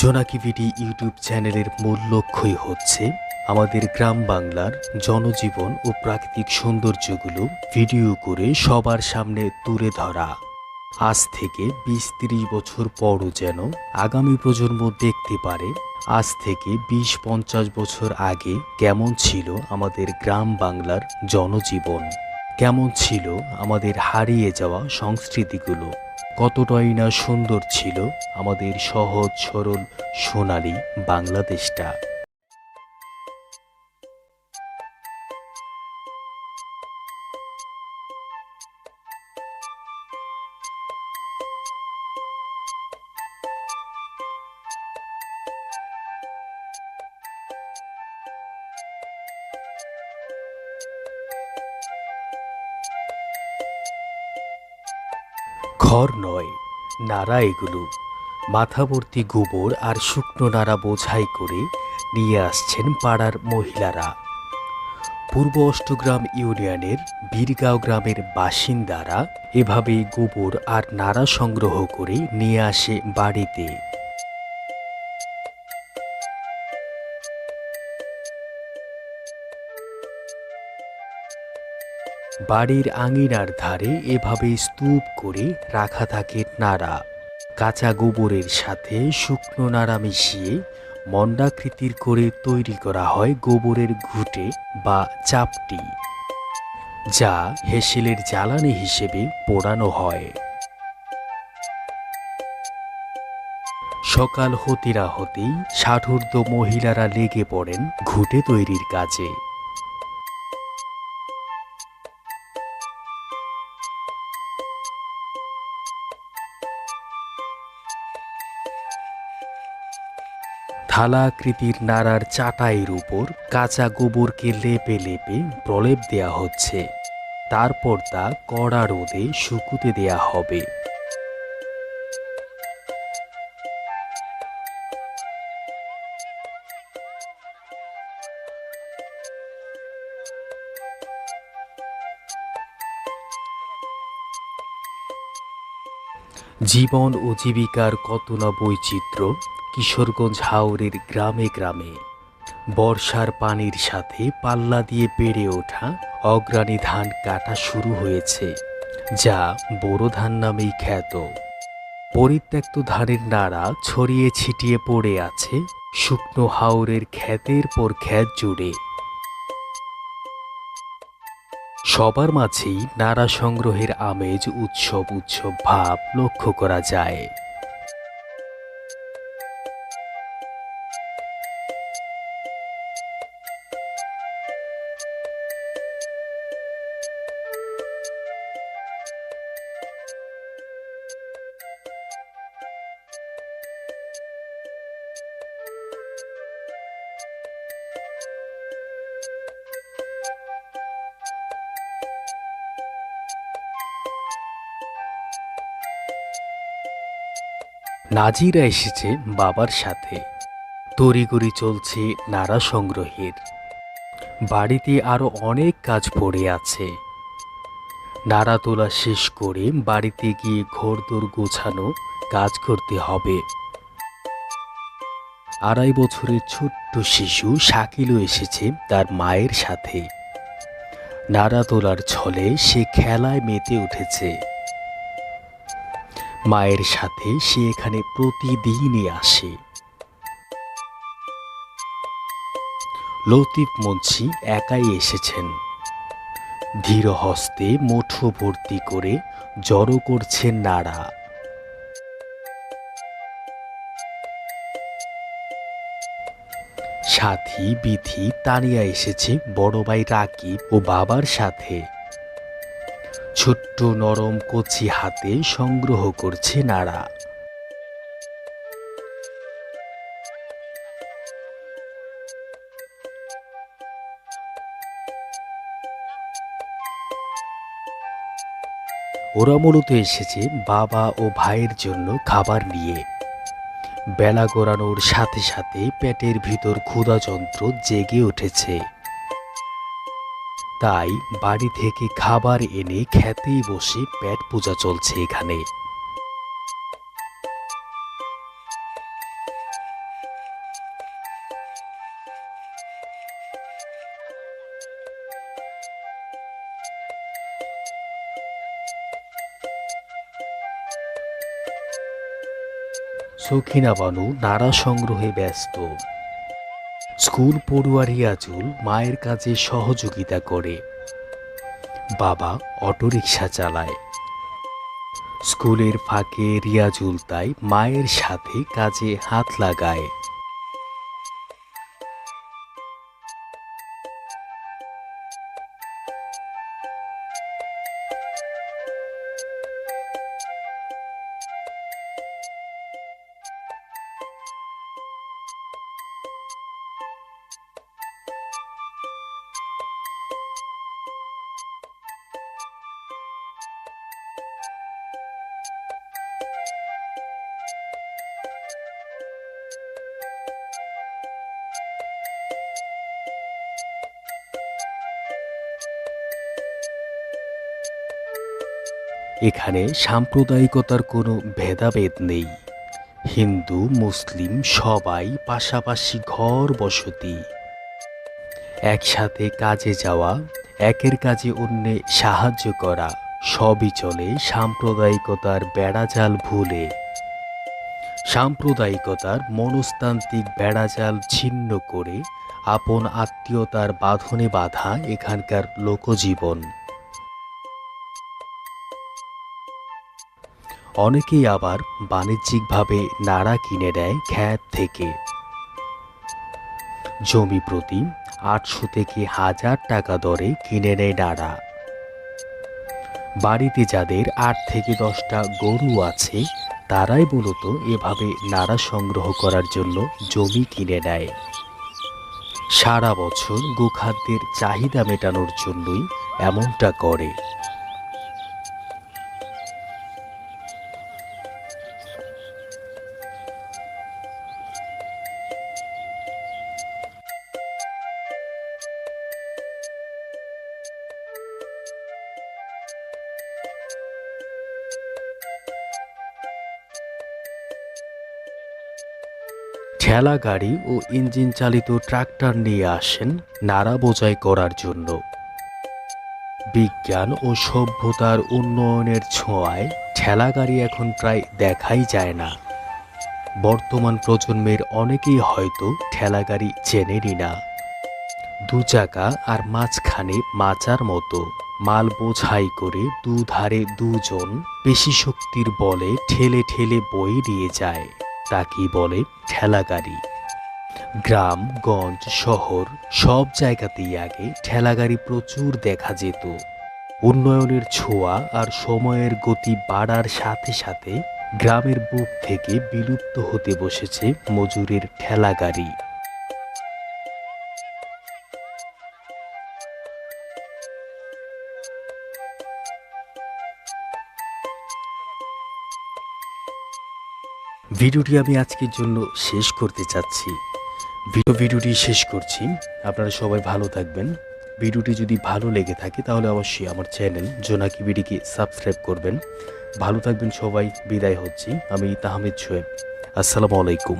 জোনাকি ভিডি ইউটিউব চ্যানেলের মূল লক্ষ্যই হচ্ছে আমাদের গ্রাম বাংলার জনজীবন ও প্রাকৃতিক সৌন্দর্যগুলো ভিডিও করে সবার সামনে তুলে ধরা। আজ থেকে বিশ তিরিশ বছর পরও যেন আগামী প্রজন্ম দেখতে পারে, আজ থেকে বিশ পঞ্চাশ বছর আগে কেমন ছিল আমাদের গ্রাম বাংলার জনজীবন, কেমন ছিল আমাদের হারিয়ে যাওয়া সংস্কৃতিগুলো। কতটাই না সুন্দর ছিল আমাদের সহজ সরল সোনালি বাংলাদেশটা। ঘর নয়, নাড়া এগুলো। মাথাবর্তি গোবর আর শুকনো নাড়া বোঝাই করে নিয়ে আসছেন পাড়ার মহিলারা। পূর্ব অষ্টগ্রাম ইউনিয়নের বীরগাঁও গ্রামের বাসিন্দারা এভাবেই গোবর আর নাড়া সংগ্রহ করে নিয়ে আসে বাড়িতে। বাড়ির আঙিনার ধারে এভাবে স্তূপ করে রাখা থাকে নাড়া। কাঁচা গোবরের সাথে শুকনো নাড়া মিশিয়ে মন্ডাকৃতির করে তৈরি করা হয় গোবরের ঘুঁটে বা চাপটি, যা হেসেলের জ্বালানি হিসেবে পোড়ানো হয়। সকাল হতিরা হতেই ষাঠূর্ধ মহিলারা লেগে পড়েন ঘুঁটে তৈরির কাজে। থালাকৃতির নাড়ার চাটাইয়ের উপর কাঁচা গোবরকে লেপে লেপে প্রলেপ দেয়া হচ্ছে। তারপর তা কড়া রোদে শুকুতে দেয়া হবে। জীবন ও জীবিকার কত না বৈচিত্র্য কিশোরগঞ্জ হাওরের গ্রামে গ্রামে বর্ষার পানির সাথে পাল্লা দিয়ে বেড়ে ওঠা অগ্রাণী ধান কাটা শুরু হয়েছে, যা বোরো ধান নামেই খ্যাত। পরিত্যক্ত ধানের নাড়া ছড়িয়ে ছিটিয়ে পড়ে আছে শুকনো হাওরের খ্যাতের পর খ্যাত জুড়ে। সবার মাঝেই নাড়া সংগ্রহের আমেজ উৎসব উৎসব ভাব লক্ষ্য করা যায়। নাজিরা এসেছে বাবার সাথে। তড়িগড়ি চলছে নাড়া সংগ্রহের। বাড়িতে আরও অনেক কাজ পড়ে আছে। নাড়া তোলা শেষ করে বাড়িতে গিয়ে ঘোরদোর গোছানো কাজ করতে হবে। আড়াই বছরের ছোট্ট শিশু শাকিলও এসেছে তার মায়ের সাথে। নাড়া তোলার ছলে সে খেলায় মেতে উঠেছে। মায়ের সাথে সে এখানে প্রতিদিনই আসে। লতিফ মুন্সি একাই এসেছেন। ধীর হস্তে মুঠো ভর্তি করে জড়ো করছেন নাড়া। সাথী, বিথি, তানিয়া এসেছে বড় ভাই রাকিব ও বাবার সাথে। ছোট্ট নরম কচি হাতে সংগ্রহ করছে নাড়া। ওরা মূলত এসেছে বাবা ও ভাইয়ের জন্য খাবার নিয়ে। বেলা গড়ানোর সাথে সাথে পেটের ভিতর ক্ষুধাযন্ত্র জেগে উঠেছে। তাই বাড়ি থেকে খাবার এনে খেতে বসে পেট পূজা চলছে এখানে। সখিনা বানু নাড়া সংগ্রহে ব্যস্ত। স্কুল পড়ুয়া রিয়াজুল মায়ের কাজে সহযোগিতা করে। বাবা অটোরিকশা চালায়। স্কুলের ফাঁকে রিয়াজুল তাই মায়ের সাথে কাজে হাত লাগায়। এখানে সাম্প্রদায়িকতার কোনো ভেদাভেদ নেই। হিন্দু, মুসলিম সবাই পাশাপাশি ঘর বসতি। একসাথে কাজে যাওয়া, একের কাজে অন্যে সাহায্য করা, সবই চলে সাম্প্রদায়িকতার বেড়াজাল ভুলে। সাম্প্রদায়িকতার মনস্তান্ত্রিক বেড়াজাল ছিন্ন করে আপন আত্মীয়তার বাঁধনে বাঁধা এখানকার লোকজীবন। অনেকেই আবার বাণিজ্যিকভাবে নাড়া কিনে নেয় খ্যাত থেকে। জমি প্রতি আটশো থেকে হাজার টাকা দরে কিনে নেয় নাড়া। বাড়িতে যাদের আট থেকে দশটা গরু আছে, তারাই মূলত এভাবে নাড়া সংগ্রহ করার জন্য জমি কিনে নেয়। সারা বছর গোখাদ্যের চাহিদা মেটানোর জন্যই এমনটা করে। ঠেলা গাড়ি ও ইঞ্জিন চালিত ট্রাক্টর নিয়ে আসেন নাড়া বোঝাই করার জন্য। বিজ্ঞান ও সভ্যতার উন্নয়নের ছোঁয়ায় ঠেলা গাড়ি এখন প্রায় দেখাই যায় না। বর্তমান প্রজন্মের অনেকেই হয়তো ঠেলা গাড়ি চেনেনই না। দু চাকা আর মাঝখানে মাচার মতো মাল বোঝাই করে দুধারে দুজন পেশি শক্তির বলে ঠেলে ঠেলে বয়ে নিয়ে যায়। তাকেই বলে? ঠেলা গাড়ি গ্রাম, গঞ্জ, শহর, সব জায়গাতেই আগে ঠেলা গাড়ি প্রচুর দেখা যেত। উন্নয়নের ছোঁয়া আর সময়ের গতি বাড়ার সাথে সাথে গ্রামের বুক থেকে বিলুপ্ত হতে বসেছে মজুরের ঠেলা ভিডিওটি আমি আজকের জন্য শেষ করতে চাচ্ছি। ভিডিও ভিডিওটি শেষ করছি। আপনারা সবাই ভালো থাকবেন। ভিডিওটি যদি ভালো লেগে থাকে তাহলে অবশ্যই আমার চ্যানেল জোনাকি বিডিকে সাবস্ক্রাইব করবেন। ভালো থাকবেন সবাই। বিদায় হচ্ছি। আমি তাহমিদ সোয়েব আসসালামু আলাইকুম।